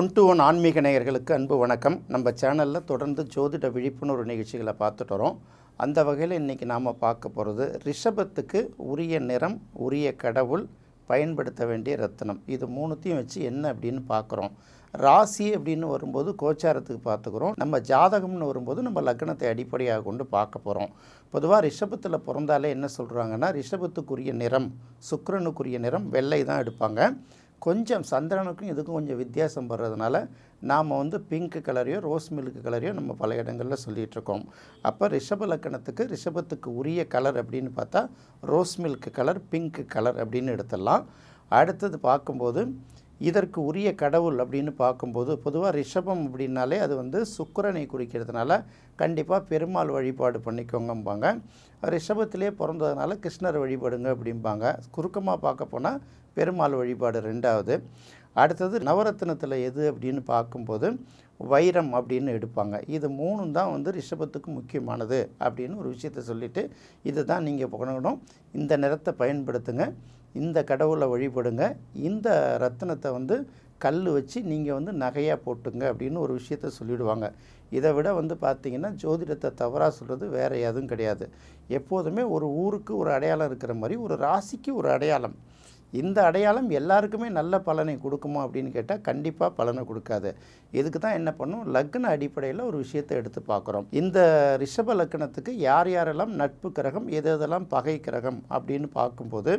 One to one ஆன்மீக நேயர்களுக்கு அன்பு வணக்கம். நம்ம சேனலில் தொடர்ந்து ஜோதிட விழிப்புணர்வு நிகழ்ச்சிகளை பார்த்துட்டு வரோம். அந்த வகையில் இன்றைக்கி நாம் பார்க்க போகிறது ரிஷபத்துக்கு உரிய நிறம் உரிய கடவுள் பயன்படுத்த வேண்டிய ரத்தனம் இது மூணுத்தையும் வச்சு என்ன அப்படின்னு பார்க்குறோம். ராசி அப்படின்னு வரும்போது கோச்சாரத்துக்கு பார்த்துக்கிறோம். நம்ம ஜாதகம்னு வரும்போது நம்ம லக்னத்தை அடிப்படையாக கொண்டு பார்க்க போகிறோம் பொதுவாக ரிஷபத்தில் பிறந்தாலே என்ன சொல்கிறாங்கன்னா ரிஷபத்துக்குரிய நிறம் சுக்கரனுக்குரிய நிறம் வெள்ளை தான் எடுப்பாங்க. கொஞ்சம் சந்திரனுக்கும் இதுக்கும் கொஞ்சம் வித்தியாசம் படுறதுனால நாம் வந்து பிங்க் கலரையோ ரோஸ் மில்க் கலரையோ நம்ம பல இடங்களில் சொல்லிகிட்ருக்கோம் அப்போ ரிஷப லக்கணத்துக்கு ரிஷபத்துக்கு உரிய கலர் அப்படின்னு பார்த்தா rose milk colour pink colour அப்படின்னு எடுத்துடலாம். அடுத்தது பார்க்கும்போது இதற்கு உரிய கடவுள் அப்படின்னு பார்க்கும்போது பொதுவாக ரிஷபம் அப்படின்னாலே அது வந்து சுக்கரனை குறிக்கிறதுனால கண்டிப்பாக பெருமாள் வழிபாடு பண்ணிக்கோங்கம்பாங்க. ரிஷபத்திலே பிறந்ததுனால கிருஷ்ணர் வழிபடுங்க அப்படிம்பாங்க. குறுக்கமாக பார்க்க போனால் பெருமாள் வழிபாடு ரெண்டாவது. அடுத்தது நவரத்னத்தில் எது அப்படின்னு பார்க்கும்போது வைரம் அப்படின்னு எடுப்பாங்க. இது மூணும் தான் வந்து ரிஷபத்துக்கு முக்கியமானது அப்படின்னு ஒரு விஷயத்தை சொல்லிவிட்டு இதை தான் நீங்கள் பண்ணணும். இந்த நிறத்தை பயன்படுத்துங்க. இந்த கடவுளை வழிபடுங்க. இந்த ரத்தினத்தை வந்து கல் வச்சு நீங்கள் வந்து நகையாக போட்டுங்க அப்படின்னு ஒரு விஷயத்த சொல்லிவிடுவாங்க இதை விட வந்து பார்த்திங்கன்னா ஜோதிடத்தை தவறாக சொல்கிறது வேறு எதுவும் கிடையாது. எப்போதுமே ஒரு ஊருக்கு ஒரு அடையாளம் இருக்கிற மாதிரி ஒரு ராசிக்கு ஒரு அடையாளம். இந்த அடையாளம் எல்லாருக்குமே நல்ல பலனை கொடுக்குமா அப்படின்னு கேட்டால் கண்டிப்பாக பலனை கொடுக்காது. இதுக்கு தான் என்ன பண்ணும்? லக்ன அடிப்படையில் ஒரு விஷயத்தை எடுத்து பார்க்குறோம். இந்த ரிஷப லக்னத்துக்கு யார் யாரெல்லாம் நட்பு கிரகம் எது எதெல்லாம் பகை கிரகம் அப்படின்னு பார்க்கும்போது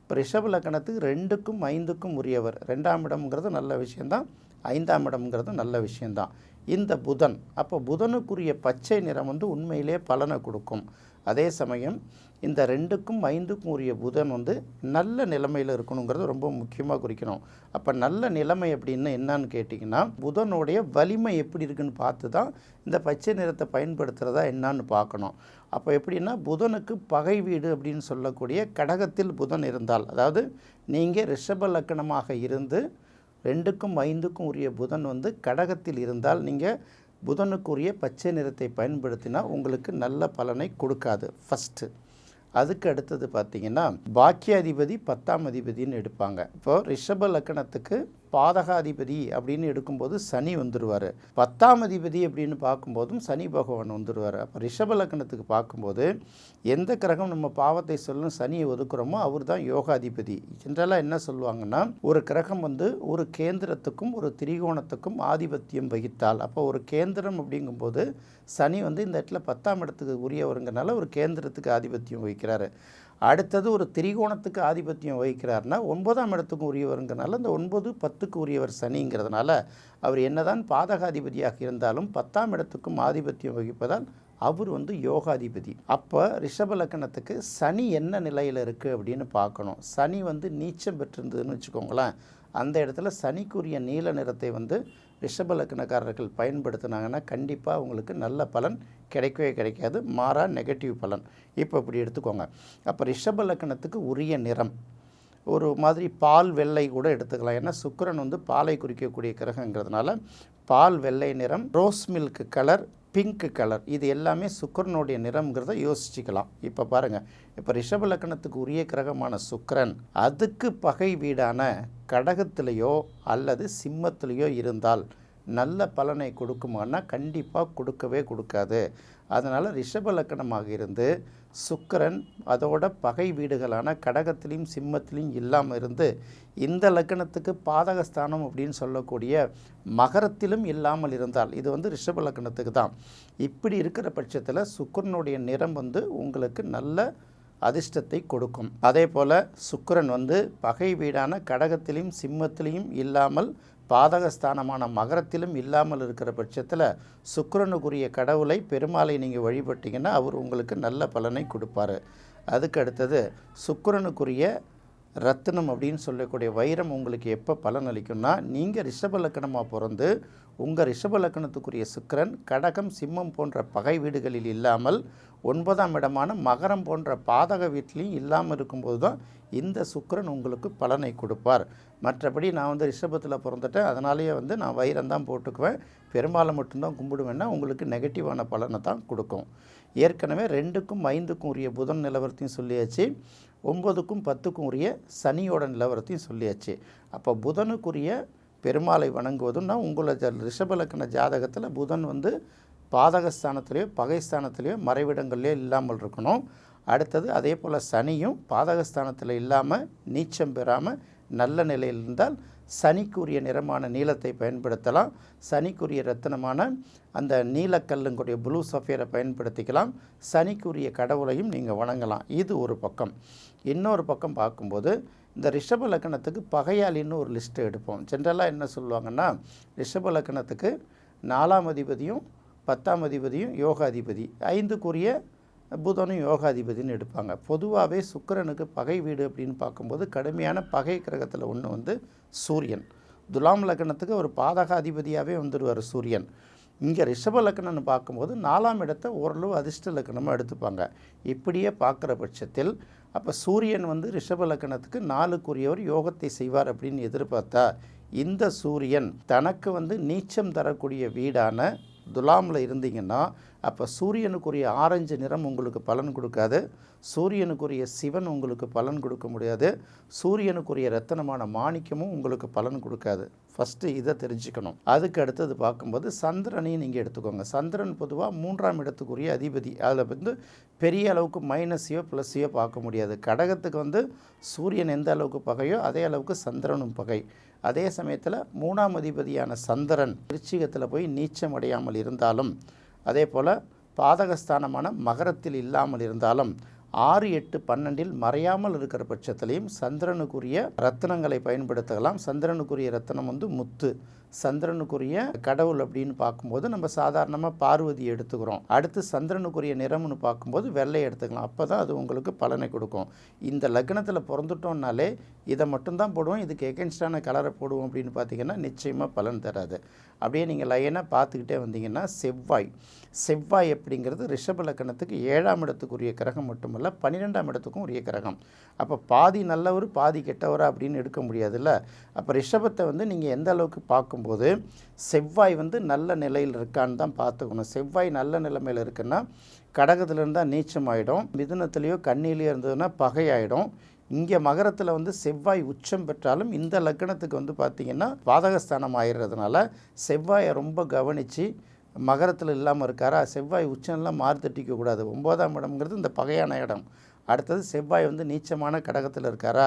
இப்போ ரிஷப லக்னத்துக்கு ரெண்டுக்கும் ஐந்துக்கும் உரியவர். ரெண்டாம் இடம்ங்கிறது நல்ல விஷயந்தான் ஐந்தாம் இடம்ங்கிறது நல்ல விஷயந்தான். இந்த புதன் அப்போ புதனுக்குரிய பச்சை நிறம் வந்து உண்மையிலே பலனை கொடுக்கும். அதே சமயம் இந்த ரெண்டுக்கும் ஐந்துக்கும் உரிய புதன் வந்து நல்ல நிலைமையில் இருக்கணுங்கிறது ரொம்ப முக்கியமாக குறிக்கணும். அப்போ நல்ல நிலைமை அப்படின்னு என்னன்னு கேட்டிங்கன்னா புதனுடைய வலிமை எப்படி இருக்குன்னு பார்த்து தான் இந்த பச்சை நிறத்தை பயன்படுத்துகிறதா என்னன்னு பார்க்கணும். அப்போ எப்படின்னா புதனுக்கு பகை வீடு அப்படின்னு சொல்லக்கூடிய கடகத்தில் புதன் இருந்தால் அதாவது நீங்கள் ரிஷப லக்கணமாக இருந்து ரெண்டுக்கும் ஐந்துக்கும் உரிய புதன் வந்து கடகத்தில் இருந்தால் நீங்கள் புதனுக்குரிய பச்சை நிறத்தை பயன்படுத்தினா உங்களுக்கு நல்ல பலனை கொடுக்காது. ஃபஸ்ட்டு அதுக்கு அடுத்தது பார்த்தீங்கன்னா பாக்கியாதிபதி பத்தாம் அதிபதினு எடுப்பாங்க. இப்போ ரிஷப லக்கணத்துக்கு பாதகாதிபதி அப்படின்னு எடுக்கும்போது சனி வந்துடுவார் பத்தாம் அதிபதி அப்படின்னு பார்க்கும்போதும் சனி பகவான் வந்துடுவார் அப்போ ரிஷப லக்னத்துக்கு பார்க்கும்போது எந்த கிரகம் நம்ம பாவத்தை சொல்லும் சனியை ஒதுக்குறோமோ அவர் தான் யோகாதிபதி. ஜென்ரலாக என்ன சொல்லுவாங்கன்னா ஒரு கிரகம் வந்து ஒரு கேந்திரத்துக்கும் ஒரு திரிகோணத்துக்கும் ஆதிபத்தியம் வகித்தால் அப்போ ஒரு கேந்திரம் அப்படிங்கும்போது சனி வந்து இந்த இடத்துல பத்தாம் இடத்துக்கு உரியவருங்கனால ஒரு கேந்திரத்துக்கு ஆதிபத்தியம் வகிக்கிறாரு. அடுத்தது ஒரு திரிகோணத்துக்கு ஆதிபத்தியம் வகிக்கிறார்னா ஒன்பதாம் இடத்துக்கும் உரியவருங்கிறனால இந்த ஒன்பது பத்துக்கு உரியவர் சனிங்கிறதுனால அவர் என்னதான் பாதகாதிபதியாக இருந்தாலும் பத்தாம் இடத்துக்கும் ஆதிபத்தியம் வகிப்பதால் அவர் வந்து யோகாதிபதி. அப்போ ரிஷப லக்கணத்துக்கு சனி என்ன நிலையில் இருக்குது அப்படின்னு பார்க்கணும். சனி வந்து நீச்சம் பெற்றிருந்ததுன்னு வச்சுக்கோங்களேன். அந்த இடத்துல சனிக்குரிய நீல நிறத்தை வந்து ரிஷப லக்கணக்காரர்கள் பயன்படுத்தினாங்கன்னா கண்டிப்பாக உங்களுக்கு நல்ல பலன் கிடைக்கவே கிடைக்காது. மாறா நெகட்டிவ் பலன். இப்போ இப்படி எடுத்துக்கோங்க. அப்போ ரிஷபலக்கணத்துக்கு உரிய நிறம். ஒரு மாதிரி பால் வெள்ளை கூட எடுத்துக்கலாம். ஏன்னா சுக்கிரன் வந்து பாலை குறிக்கக்கூடிய கிரகங்கிறதுனால பால் வெள்ளை நிறம் rose milk colour pink colour. இது எல்லாமே சுக்கரனுடைய நிறம்ங்கிறத யோசிச்சுக்கலாம். இப்போ பாருங்கள் இப்போ ரிஷப லக்கணத்துக்கு உரிய கிரகமான சுக்கரன் அதுக்கு பகை வீடான கடகத்திலேயோ அல்லது சிம்மத்திலேயோ இருந்தால் நல்ல பலனை கொடுக்குமானா கண்டிப்பாக கொடுக்கவே கொடுக்காது. அதனால் ரிஷப லக்கணமாக இருந்து சுக்கரன் அதோட பகை வீடுகளான கடகத்திலையும் சிம்மத்திலையும் இல்லாமல் இருந்து இந்த லக்கணத்துக்கு பாதகஸ்தானம் அப்படின்னு சொல்லக்கூடிய மகரத்திலும் இல்லாமல் இருந்தால் இது வந்து ரிஷப லக்கணத்துக்கு தான். இப்படி இருக்கிற பட்சத்தில் சுக்கரனுடைய நிறம் வந்து உங்களுக்கு நல்ல அதிர்ஷ்டத்தை கொடுக்கும். அதே போல் சுக்கரன் வந்து பகை வீடான கடகத்திலையும் சிம்மத்திலையும் இல்லாமல் பாதகஸ்தானமான மகரத்திலும் இல்லாமல் இருக்கிற பட்சத்தில் சுக்கரனுக்குரிய கடவுளை பெருமாளை நீங்கள் வழிபட்டீங்கன்னா அவர் உங்களுக்கு நல்ல பலனை கொடுப்பார். அதுக்கு அடுத்தது சுக்கரனுக்குரிய ரத்தினம் அப்படின்னு சொல்லக்கூடிய வைரம் உங்களுக்கு எப்போ பலன் அளிக்கும்னா நீங்கள் ரிஷப லக்கணமாக பிறந்து உங்கள் ரிஷப லக்கணத்துக்குரிய சுக்கிரன் கடகம் சிம்மம் போன்ற பகை வீடுகளில் இல்லாமல் ஒன்பதாம் இடமான மகரம் போன்ற பாதக வீட்லேயும் இல்லாமல் இருக்கும்போது தான் இந்த சுக்கிரன் உங்களுக்கு பலனை கொடுப்பார். மற்றபடி நான் வந்து ரிஷபத்தில் பிறந்துட்டேன் அதனாலேயே வந்து நான் வைரம் தான் போட்டுக்குவேன். பெரும்பாலும் மட்டும்தான் கும்பிடுவேன்னா உங்களுக்கு நெகட்டிவான பலனை தான் கொடுக்கும். ஏற்கனவே ரெண்டுக்கும் ஐந்துக்கும் உரிய புதன் நிலவரத்தையும் சொல்லியாச்சு ஒம்பதுக்கும் பத்துக்கும் உரிய சனியோட நிலவரத்தையும் சொல்லியாச்சு. அப்போ புதனுக்குரிய பெருமாளை வணங்குவதும்னா உங்களை ரிஷபலக்கண ஜாதகத்தில் புதன் வந்து பாதகஸ்தானத்திலேயோ பகைஸ்தானத்திலேயோ மறைவிடங்கள்லேயோ இல்லாமல் இருக்கணும். அடுத்தது அதே போல் சனியும் பாதகஸ்தானத்தில் இல்லாமல் நீச்சம் பெறாமல் நல்ல நிலையில் இருந்தால் சனிக்குரிய நிறமான நீளத்தை பயன்படுத்தலாம். சனிக்குரிய ரத்தினமான அந்த நீலக்கல்லுங்குடைய ப்ளூ சஃபியரை பயன்படுத்திக்கலாம். சனிக்குரிய கடவுளையும் நீங்கள் வணங்கலாம். இது ஒரு பக்கம். இன்னொரு பக்கம் பார்க்கும்போது இந்த ரிஷப லக்கணத்துக்கு பகையாளின்னு ஒரு லிஸ்ட்டு எடுப்போம். ஜென்ரலாக என்ன சொல்லுவாங்கன்னா ரிஷப லக்கணத்துக்கு நாலாம் அதிபதியும் பத்தாம் அதிபதியும் யோகாதிபதி ஐந்துக்குரிய புதனும் யோகாதிபதினு எடுப்பாங்க. பொதுவாகவே சுக்கிரனுக்கு பகை வீடு அப்படின்னு பார்க்கும்போது கடுமையான பகை கிரகத்தில் ஒன்று வந்து சூரியன். துலாம் லக்னத்துக்கு ஒரு பாதகாதிபதியாகவே வந்துடுவார் சூரியன். இங்கே ரிஷப லக்னம்னு பார்க்கும்போது நாலாம் இடத்தை ஓரளவு அதிர்ஷ்ட லக்னமாக எடுத்துப்பாங்க. இப்படியே பார்க்குற பட்சத்தில் அப்போ சூரியன் வந்து ரிஷப லக்னத்துக்கு நாலுக்குரியவர் யோகத்தை செய்வார் அப்படின்னு எதிர்பார்த்தா இந்த சூரியன் தனக்கு வந்து நீச்சம் தரக்கூடிய வீடான துலாமில் இருந்தீங்கன்னா அப்போ சூரியனுக்குரிய ஆரஞ்சு நிறம் உங்களுக்கு பலன் கொடுக்காது. சூரியனுக்குரிய சிவன் உங்களுக்கு பலன் கொடுக்க முடியாது. சூரியனுக்குரிய ரத்தனமான மாணிக்கமும் உங்களுக்கு பலன் கொடுக்காது. ஃபஸ்ட்டு இதை தெரிஞ்சுக்கணும். அதுக்கு அடுத்தது பார்க்கும்போது சந்திரனையும் நீங்கள் எடுத்துக்கோங்க. சந்திரன் பொதுவாக மூன்றாம் இடத்துக்குரிய அதிபதி. அதில் வந்து பெரிய அளவுக்கு மைனஸையோ ப்ளஸ்ஸையோ பார்க்க முடியாது. கடகத்துக்கு வந்து சூரியன் எந்த அளவுக்கு பகையோ அதே அளவுக்கு சந்திரனும் பகை. அதே சமயத்தில் மூணாம் அதிபதியான சந்திரன் விருச்சிகத்தில் போய் நீச்சம் அடையாமல் இருந்தாலும் அதே போல் பாதகஸ்தானமான மகரத்தில் இல்லாமல் இருந்தாலும் ஆறு எட்டு பன்னெண்டில் மறையாமல் இருக்கிற பட்சத்திலையும் சந்திரனுக்குரிய ரத்தினங்களை பயன்படுத்தலாம். சந்திரனுக்குரிய ரத்தினம் வந்து முத்து. சந்திரனுக்குரிய கடவுள் அப்படின்னு பார்க்கும்போது நம்ம சாதாரணமாக பார்வதி எடுத்துக்கிறோம். அடுத்து சந்திரனுக்குரிய நிறம்னு பார்க்கும்போது வெள்ளை எடுத்துக்கலாம். அப்போ தான் அது உங்களுக்கு பலனை கொடுக்கும். இந்த லக்னத்தில் பிறந்துட்டோம்னாலே இதை மட்டும்தான் போடுவோம். இதுக்கு எகென்ஸ்டான கலரை போடுவோம் அப்படின்னு பார்த்தீங்கன்னா நிச்சயமாக பலன் தராது. அப்படியே நீங்கள் லைனாக பார்த்துக்கிட்டே வந்தீங்கன்னா செவ்வாய். செவ்வாய் அப்படிங்கிறது ரிஷப லக்கணத்துக்கு ஏழாம் இடத்துக்குரிய கிரகம் மட்டுமல்ல பன்னிரெண்டாம் இடத்துக்கும் உரிய கிரகம். அப்போ பாதி நல்லவர் பாதி கெட்டவரா அப்படின்னு எடுக்க முடியாதுல்ல? அப்போ ரிஷபத்தை வந்து நீங்கள் எந்த அளவுக்கு பார்க்கும் பார்க்கும்போது செவ்வாய் வந்து நல்ல நிலையில் இருக்கான்னு தான் பார்த்துக்கணும். செவ்வாய் நல்ல நிலைமையில் இருக்குன்னா கடகத்தில் இருந்தால் நீச்சம் ஆகிடும் மிதுனத்துலேயோ கண்ணிலேயோ இருந்ததுன்னா பகையாயிடும். இங்கே மகரத்தில் வந்து செவ்வாய் உச்சம் பெற்றாலும் இந்த லக்னத்துக்கு வந்து பார்த்திங்கன்னா பாதகஸ்தானம் ஆயிடுறதுனால செவ்வாயை ரொம்ப கவனித்து மகரத்தில் இல்லாமல் இருக்காரா? செவ்வாய் உச்சம்லாம் மாறுதட்டிக்க கூடாது. ஒன்பதாம் இடம்ங்கிறது இந்த பகையான இடம். அடுத்தது செவ்வாய் வந்து நீச்சமான கடகத்தில் இருக்காரா?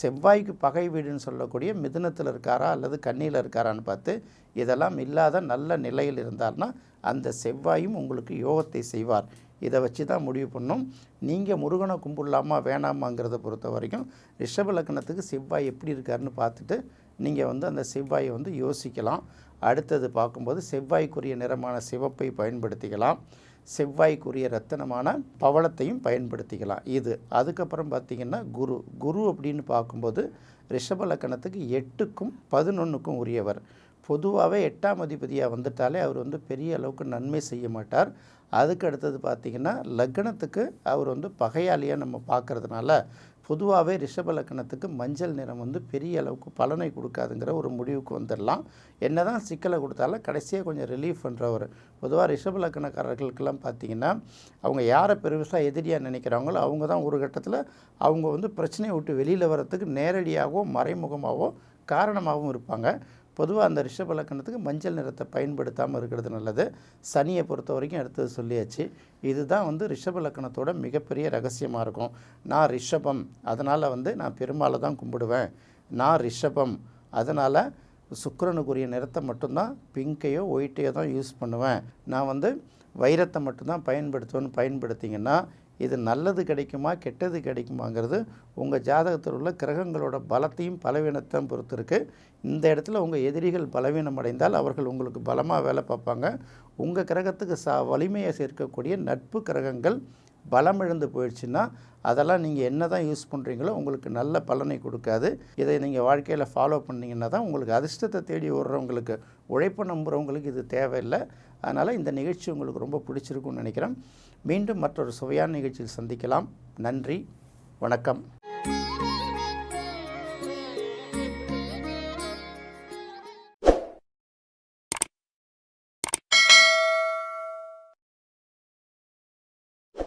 செவ்வாய்க்கு பகை வீடுன்னு சொல்லக்கூடிய மிதுனத்தில் இருக்காரா? அல்லது கண்ணியில் இருக்காரான்னு பார்த்து இதெல்லாம் இல்லாத நல்ல நிலையில் இருந்தார்னா அந்த செவ்வாயும் உங்களுக்கு யோகத்தை செய்வார். இதை வச்சு தான் முடிவு பண்ணும். நீங்கள் முருகனை கும்பிடலாமா வேணாமாங்கிறத பொறுத்த வரைக்கும் ரிஷப லக்னத்துக்கு செவ்வாய் எப்படி இருக்காருன்னு பார்த்துட்டு நீங்கள் வந்து அந்த செவ்வாயை வந்து யோசிக்கலாம். அடுத்தது பார்க்கும்போது செவ்வாய்க்குரிய நிறமான சிவப்பை பயன்படுத்திக்கலாம். செவ்வாய்க்குரிய ரத்தனமான பவளத்தையும் பயன்படுத்திக்கலாம். இது அதுக்கப்புறம் பார்த்திங்கன்னா குரு குரு அப்படின்னு பார்க்கும்போது ரிஷப லக்கணத்துக்கு எட்டுக்கும் பதினொன்றுக்கும் உரியவர். பொதுவாகவே எட்டாம் அதிபதியாக வந்துட்டாலே அவர் வந்து பெரிய அளவுக்கு நன்மை செய்ய மாட்டார். அதுக்கு அடுத்தது பார்த்திங்கன்னா லக்னத்துக்கு அவர் வந்து பகையாளியாக நம்ம பார்க்கறதுனால பொதுவாகவே ரிஷப லக்கணத்துக்கு மஞ்சள் நிறம் வந்து பெரிய அளவுக்கு பலனை கொடுக்காதுங்கிற ஒரு முடிவுக்கு வந்துடலாம். என்ன தான் சிக்கலை கொடுத்தாலும் கடைசியாக கொஞ்சம் ரிலீஃப் பண்ணுறவர் பொதுவாக ரிஷப லக்கணக்காரர்களுக்கெல்லாம் பார்த்தீங்கன்னா அவங்க யாரை பெருசாக எதிரியாக நினைக்கிறாங்களோ அவங்க தான் ஒரு கட்டத்தில் அவங்க வந்து பிரச்சனையை விட்டு வெளியில் வரத்துக்கு நேரடியாகவோ மறைமுகமாகவோ காரணமாகவும் இருப்பாங்க. பொதுவாக அந்த ரிஷப லக்கணத்துக்கு மஞ்சள் நிறத்தை பயன்படுத்தாமல் இருக்கிறது நல்லது. சனியை பொறுத்த வரைக்கும் அடுத்தது சொல்லியாச்சு. இதுதான் வந்து ரிஷப லக்கணத்தோட மிகப்பெரிய ரகசியமாக இருக்கும். நான் ரிஷபம் அதனால் வந்து நான் பெருமாளை தான் கும்பிடுவேன். நான் ரிஷபம் அதனால் சுக்கிரனுக்குரிய நிறத்தை மட்டும்தான் பிங்கையோ ஒயிட்டையோ தான் யூஸ் பண்ணுவேன். நான் வந்து வைரத்தை மட்டும்தான் பயன்படுத்துவேன்னு பயன்படுத்திங்கன்னா இது நல்லது கிடைக்குமா கெட்டது கிடைக்குமாங்கிறது உங்கள் ஜாதகத்தில் உள்ள கிரகங்களோட பலத்தையும் பலவீனத்தையும் பொறுத்து இருக்குது இந்த இடத்துல உங்கள் எதிரிகள் பலவீனம் அடைந்தால் அவர்கள் உங்களுக்கு பலமாக வேலை பார்ப்பாங்க. உங்கள் கிரகத்துக்கு சா வலிமையை சேர்க்கக்கூடிய நட்பு கிரகங்கள் பலம் இழந்து போயிடுச்சுன்னா அதெல்லாம் நீங்கள் என்ன தான் யூஸ் பண்ணுறீங்களோ உங்களுக்கு நல்ல பலனை கொடுக்காது. இதை நீங்கள் வாழ்க்கையில் ஃபாலோ பண்ணீங்கன்னா தான் உங்களுக்கு அதிர்ஷ்டத்தை தேடி ஓடுறவங்களுக்கு உழைப்பு நம்புகிறவங்களுக்கு இது தேவையில்லை. அதனால் இந்த நிகழ்ச்சி உங்களுக்கு ரொம்ப பிடிச்சிருக்கும்னு நினைக்கிறேன். மீண்டும் மற்றொரு சுவையான நிகழ்ச்சியில் சந்திக்கலாம். நன்றி. வணக்கம்.